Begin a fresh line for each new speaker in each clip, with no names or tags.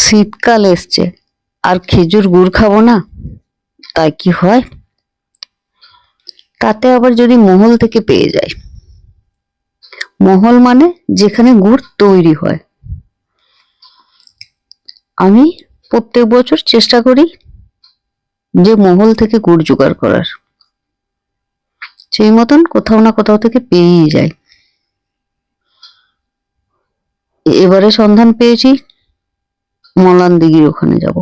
শীতকাল এসছে, আর খেজুর গুড় খাব না? তাই কি হয়? তাতে আবার যদি মহল থেকে পেয়ে যায় মহল মানে যেখানে গুড় তৈরি হয়। আমি প্রত্যেক বছর চেষ্টা করি যে মহল থেকে গুড় জোগাড় করার। সেই মতন কোথাও না কোথাও থেকে পেয়েই যায় এবারে সন্ধান পেয়েছি মলান দিঘির ওখানে যাব।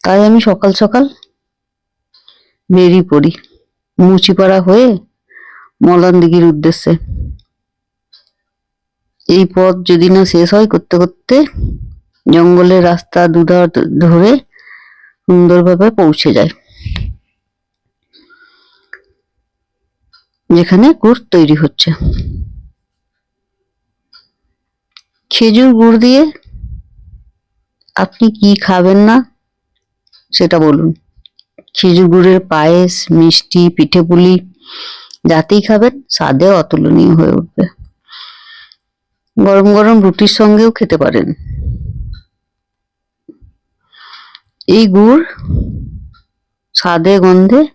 তাই আমি সকাল সকাল বেরিয়ে পড়ি। মুচিপাড়া হয়ে মলান দিঘির উদ্দেশ্যে। এই পথ যদি না শেষ হয় করতে করতে জঙ্গলের রাস্তা দুধার ধরে সুন্দরভাবে পৌঁছে যায়। যেখানে গুড় তৈরি হচ্ছে। খেজুর গুড় দিয়ে আপনি কি খাবেন না? সেটা বলুন। খেজুর গুড়ের পায়েস, মিষ্টি, পিঠে পুলি, যাতেই খাবেন, স্বাদে অতুলনীয় হয়ে উঠবে। গরম গরম রুটির সঙ্গেও খেতে পারেন। এই গুড় স্বাদে, গন্ধে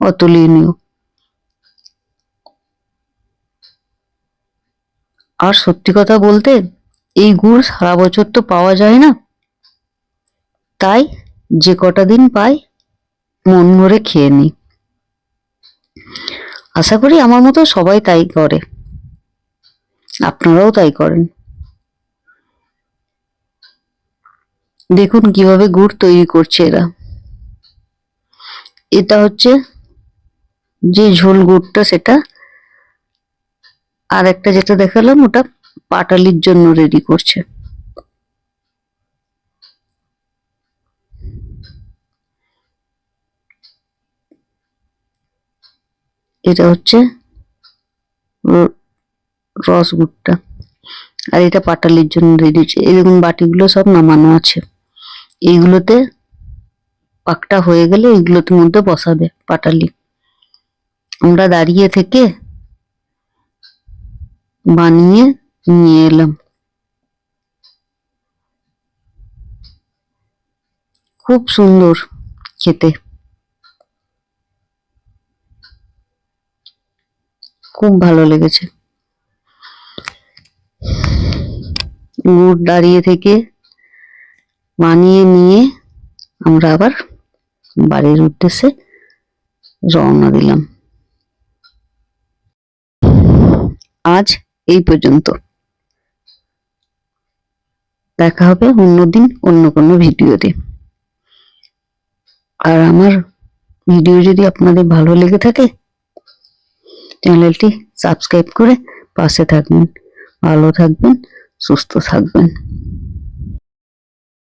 অতুলনীয়। আর সত্যি কথা বলতে, এই গুড় সারা বছর তো পাওয়া যায় না। তাই যে কটা দিন পাই, মন ভরে খেয়ে নিই। আশা করি আমার মতো সবাই তাই করে। আপনারাও তাই করেন। দেখুন কীভাবে গুড় তৈরি করছে এরা। এটা হচ্ছে যে ঝোল গুড়টা, সেটা আর একটা যেটা দেখালাম, ওটা পাটালির জন্য রেডি করছে। এটা হচ্ছে র- রসগুড়টা আর এটা পাটালির জন্য রেডি হচ্ছে। এরকম বাটিগুলো সব নামানো আছে। এইগুলোতে পাকটা হয়ে গেলে এইগুলোতে মধ্যে বসাবে পাটালি। আমরা দাঁড়িয়ে থেকে বানিয়ে নিয়ে এলাম। খুব সুন্দর খেতে। খুব ভালো লেগেছে। গুড় দাঁড়িয়ে থেকে বানিয়ে নিয়ে আমরা আবার বাড়ির উদ্দেশ্যে রওনা দিলাম। আজ এই পর্যন্ত। দেখা হবে অন্যদিন অন্য কোনো ভিডিওতে। আর আমার ভিডিও যদি আপনাদের ভালো লেগে থাকে, চ্যানেলটি সাবস্ক্রাইব করে পাশে থাকবেন, ভালো থাকবেন, সুস্থ থাকবেন।